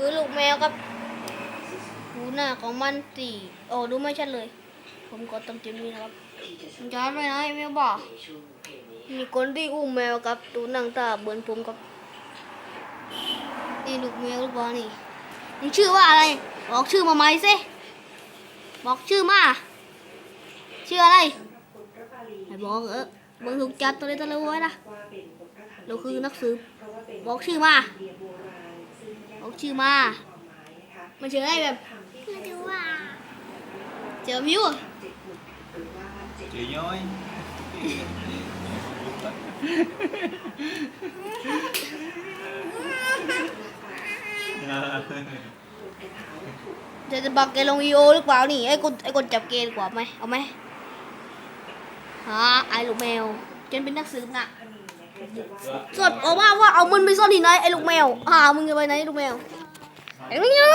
คือลูกแมวครับดูหน้าของมันสิโอ้ดูไม่ชัดเลย ผมกดตรงจุดนี้นะครับมันไปไหนแมวบอกมีคนที่อุ้มแมวครับดูหนังตาเหมือนผมครับนี่ลูกแมวหรือลนี่มันชื่อว่าอะไร บอกชื่อมาไหมสิบอกชื่อมาชื่ออะไรไอ้บอกเออมึงถูกจับตัวเล็กตัวเล็กไว้นะเราคือนักสืบบอกชื่อมา ชื่อมา มันชื่ออะไรแบบไม่รู้ว่าเจอมิวอะ Chị nhói จะจะบักแกลงอีโอหรือเปล่านี่ไอ้คนไอ้คนจับเกดีกว่าไหมเอาไหมฮะไอ้ลูกแมวจนเป็นนักสืบน่ะ สดออกมาว่าเอามันไปซ่อนที่ไหนไอ้ลูกแมวหามึงจะไปไหนลูกแมวไอ้มึงจะ